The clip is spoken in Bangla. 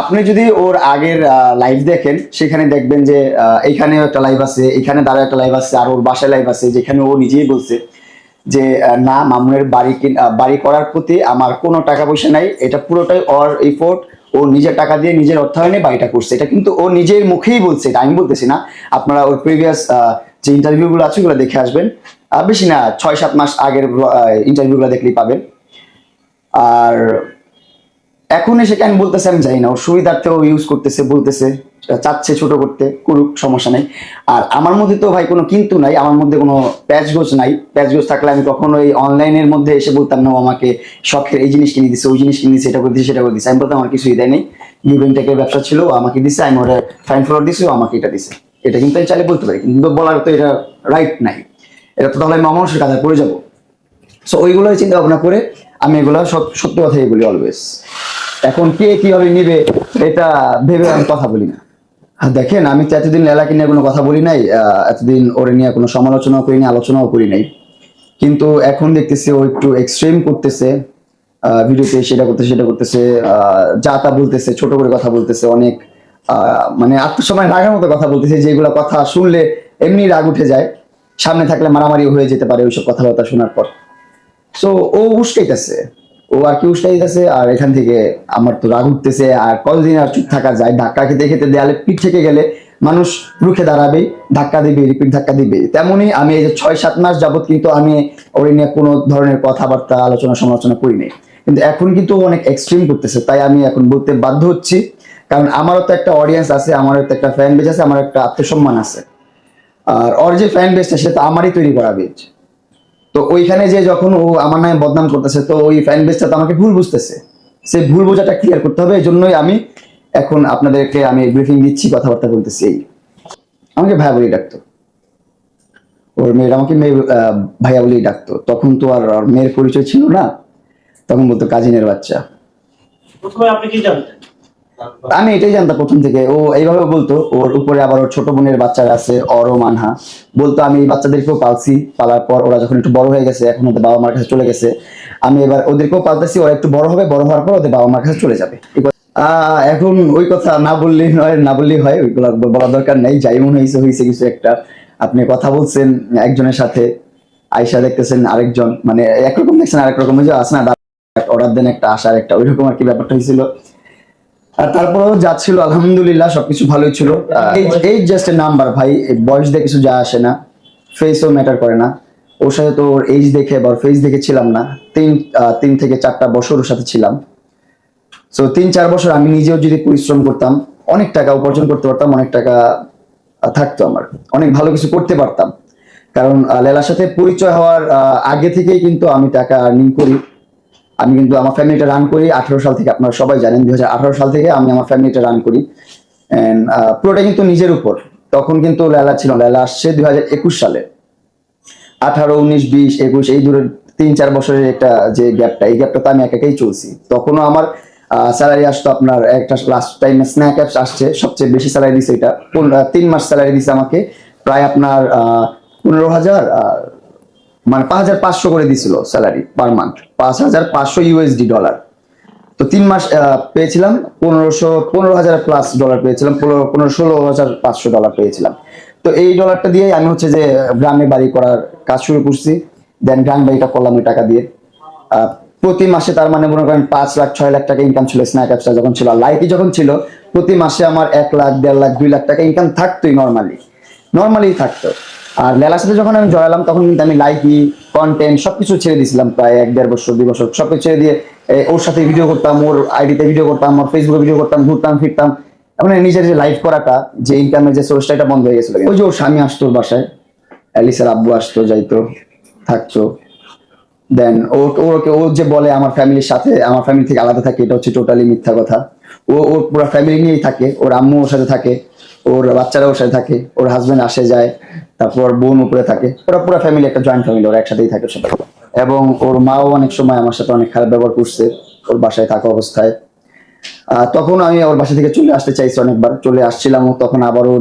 আপনি যদি ওর আগের লাইভ দেখেন সেখানে দেখবেন যে আহ, এইখানেও একটা লাইভ আছে এখানে দাঁড়া একটা লাইভ আছে আর ওর বাসায় লাইভ আছে যেখানে ও নিজেই বলছে যে না মামুনের বাড়ি বাড়ি করার প্রতি আমার কোনো টাকা পয়সা নাই এটা পুরোটাই ওর এফোর্ট ও নিজের টাকা দিয়ে নিজের অর্থায়নে বাড়িটা করছে। এটা কিন্তু ও নিজের মুখেই বলছে এটা আমি বলতেছি না। আপনারা ওর প্রিভিয়াস যে ইন্টারভিউগুলো আছে ওগুলো দেখে আসবেন। বেশি না ছয় সাত মাস আগের ইন্টারভিউগুলো দেখলেই পাবেন। আর এখন এসে কেন বলতেছে আমি জানি না। ওর সুবিধার্থে ও ইউজ করতেছে, বলতেছে চাচ্ছে ছোট করতে, করুক, সমস্যা নেই। আর আমার মধ্যে তো ভাই কোনো কিন্তু নাই, আমার মধ্যে কোনো প্যাচগোজ নাই। প্যাচগোজ থাকলে আমি কখনো এই অনলাইনের মধ্যে এসে বলতাম না আমাকে শখের এই জিনিস কিনে দিচ্ছে ওই জিনিস কিনে দিচ্ছে এটা করে দিচ্ছে সেটা করে দিচ্ছে আমি বলতাম, আমার কিছুই দেয় নেই। গিভেন টেকের ব্যবসা ছিল আমাকে দিচ্ছে আমি ওরা ফাইন ফ্লোর দিছি আমাকে এটা দিছে। এটা কিন্তু আমি চাইলে বলতে পারি, কিন্তু বলার তো এটা রাইট নাই। এটা তো তাহলে আমি মানুষের কাছে পড়ে যাব। সো ওইগুলো চিন্তা ভাবনা করে আমি এগুলো সব সত্য কথাই বলি অলওয়েজ এখন কে কীভাবে নিবে, এটা ভেবে আমি কথা বলি না। দেখেন, আমি তো এতদিন লেলাকে নিয়ে কোনো কথা বলি নাই এতদিন ওরে নিয়ে কোনো সমালোচনাও করি নাই আলোচনাও করি নাই। কিন্তু এখন দেখতেছি ও একটু এক্সট্রিম করতেছে ভিডিওতে সেটা করতেছে সেটা করতেছে যা তা বলতেছে, ছোট করে কথা বলতেছে, অনেক মানে আত্মসময় রাগার মতো কথা বলতেছে, যেগুলো কথা শুনলে এমনি রাগ উঠে যায়, সামনে থাকলে মারামারি হয়ে যেতে পারে ওইসব কথাবার্তা শোনার পর। সো ও উস্কাইতেছে। ও আর কি উস্কাইতেছে আর এখান থেকে আমার তো রাগ উঠতেছে, আর কতদিন আর চুপ থাকা যায়? ধাক্কা খেতে খেতে দেয়ালে পিঠ থেকে গেলে মানুষ রুখে দাঁড়াবে, ধাক্কা দিবে রিপিট ধাক্কা দিবে। তেমনি আমি এই যে ছয়, সাত মাস যাবত কিন্তু আমি ওর নিয়ে কোনো ধরনের কথাবার্তা, আলোচনা, সমালোচনা করিনি কিন্তু এখন কিন্তু অনেক এক্সট্রিম করতেছে, তাই আমি এখন বলতে বাধ্য হচ্ছি। কারণ আমারও তো একটা অডিয়েন্স আছে, আমারও তো একটা ফ্যান বেজ আছে, আমার একটা আত্মসম্মান আছে। আর ওর যে ফ্যান বেজটা সেটা আমারই তৈরি করা বেজ তো ওইখানে যে যখন ও আমার নামে বদনাম করতেছে, তো ওই ফ্যান বেসটা তো আমাকে ভুল বুঝতেছে। সেই ভুল বোঝাটা ক্লিয়ার করতে হবে এই জন্যই আমি এখন আপনাদেরকে আমি ব্রিফিং দিচ্ছি, কথাবার্তা বলতেছি এই। আমাকে ভাইয়া বলেই ডাকতো। ওর মেয়ের, আমাকে মেয়ে ভাইয়া বলেই ডাকতো। তখন তো আর মেয়ের পরিচয় ছিল না, তখন বলতো কাজিনের বাচ্চা। প্রথমে আপনি কি জানতেন? আমি এটাই জানতাম প্রথম থেকে। ও এইভাবে বলতো, ওর উপরে আবার ওর ছোট বোনের বাচ্চারা আছে, অরো মানহা। বলতো, আমি এই বাচ্চাদেরকেও পালছি। পালার পর ওরা যখন একটু বড় হয়ে গেছে, এখন ওদের বাবা মার কাছে চলে গেছে। আমি এবার ওদেরকেও পালতেছি, ওরা একটু বড় হবে, বড় হওয়ার পর ওদের বাবা মার কাছে চলে যাবে। এখন ওই কথা না বললেই নয় না বললেই হয়, ওইগুলো বলার দরকার নেই। যাই মনে হয়েছে হয়েছে কিছু একটা। আপনি কথা বলছেন একজনের সাথে আয়সা দেখতেছেন আরেকজন মানে একরকম দেখছেন আরেক রকম। ওই যে আসে না অর্ডার দেন একটা আসার একটা ওই রকম আর কি ব্যাপারটা হয়েছিল তারপরেও যা ছিল আলহামদুলিল্লাহ সবকিছু ভালোই ছিল। এই এই জাস্ট এ নাম্বার ভাই বয়স দিয়ে কিছু যা আসে না। ফেসও ম্যাটার করে না। ওর সাথে তো ওর এজ দেখে বা ফেস দেখে ছিলাম না। তিন তিন থেকে চারটা বছর ওর সাথে ছিলাম। সো তিন চার বছর আমি নিজেও যদি পরিশ্রম করতাম অনেক টাকা উপার্জন করতে পারতাম অনেক টাকা থাকতো আমার। অনেক ভালো কিছু করতে পারতাম। কারণ লেলার সাথে পরিচয় হওয়ার আগে থেকেই কিন্তু আমি টাকা আর্নিং করি। আমি কিন্তু আমার ফ্যামিলিটা রান করি। আঠারো সাল থেকে আপনারা সবাই জানেন দুই হাজার আঠারো সাল থেকে আমি আমার ফ্যামিলিটা রান করি। পুরোটা কিন্তু নিজের উপর। তখন কিন্তু লেলা ছিল। লেলা আসছে দুই হাজার একুশ সালে। আঠারো, উনিশ, বিশ, একুশ, এই দূরের তিন, চার বছরের একটা যে গ্যাপটা এই গ্যাপটা তো আমি একা একাই চলছি। তখনও আমার স্যালারি আসতো আপনার একটা লাস্ট টাইমে স্ন্যাক অ্যাপস আসছে। সবচেয়ে বেশি স্যালারি দিছে এটা। তিন মাস স্যালারি দিছে আমাকে। প্রায় আপনার পনেরো হাজার মানে পাঁচ হাজার পাঁচশো করে দিছিল স্যালারি পার মান্থ পাঁচ হাজার পাঁচশো ইউএসডি ডলার তো তিন মাস পেয়েছিলাম, পনেরোশো, পনেরো হাজার প্লাস ডলার পেয়েছিলাম, পনেরো পনেরো, ষোলো হাজার পাঁচশো ডলার পেয়েছিলাম। তো এই ডলারটা দিয়ে আমি হচ্ছে যে গ্রামে বাড়ি করার কাজ শুরু করছি। দেন গ্রাম বাড়িটা করলাম ওই টাকা দিয়ে। প্রতি মাসে তার মানে মনে করেন পাঁচ লাখ, ছয় লাখ টাকা ইনকাম ছিল স্ন্যাক অ্যাপসটা যখন ছিল লাইকি যখন ছিল, প্রতি মাসে আমার এক লাখ, দেড় লাখ, দুই লাখ টাকা ইনকাম থাকতোই নর্মালি নর্মালি থাকতো। আর মেলার সাথে যখন আমি জয়ালাম তখন কিন্তু আমি লাইকি কন্টেন্ট সবকিছু ছেড়ে দিয়েছিলাম প্রায় এক দেড় বছর, দুই বছর। সবকিছু ছেড়ে দিয়ে ওর সাথে ভিডিও করতাম, ওর আইডিতে ভিডিও করতাম, ওর ফেসবুকে ভিডিও করতাম, ঘুরতাম, ফিরতাম। মানে নিজের যে লাইফ করাটা, যে ইনকামের যে সোর্সটা এটা বন্ধ হয়ে গেছিল। ওই যে ওর স্বামী আসতো ওর বাসায়, অ্যালিসের আব্বু আসতো, যাইতো, থাকতো। দেন ওকে ও যে বলে আমার ফ্যামিলির সাথে, আমার ফ্যামিলি থেকে আলাদা থাকে, এটা হচ্ছে টোটালি মিথ্যা কথা। ও ওর পুরো ফ্যামিলি নিয়েই থাকে, ওর আম্মু ওর সাথে থাকে, ওর বাচ্চারা ওর সাথে থাকে, ওর হাজবেন্ড আসে, যায়, তারপর বোন উপরে থাকে, ওরা পুরো ফ্যামিলি একটা জয়েন্ট ফ্যামিলি ওরা একসাথেই থাকে সবাই। এবং ওর মাও অনেক সময় আমার সাথে অনেক খারাপ ব্যবহার করছে, ওর বাসায় থাকা অবস্থায়। তখন আমি ওর বাসা থেকে চলে আসতে চাইছি অনেকবার, চলে আসছিলাম, তখন আবারও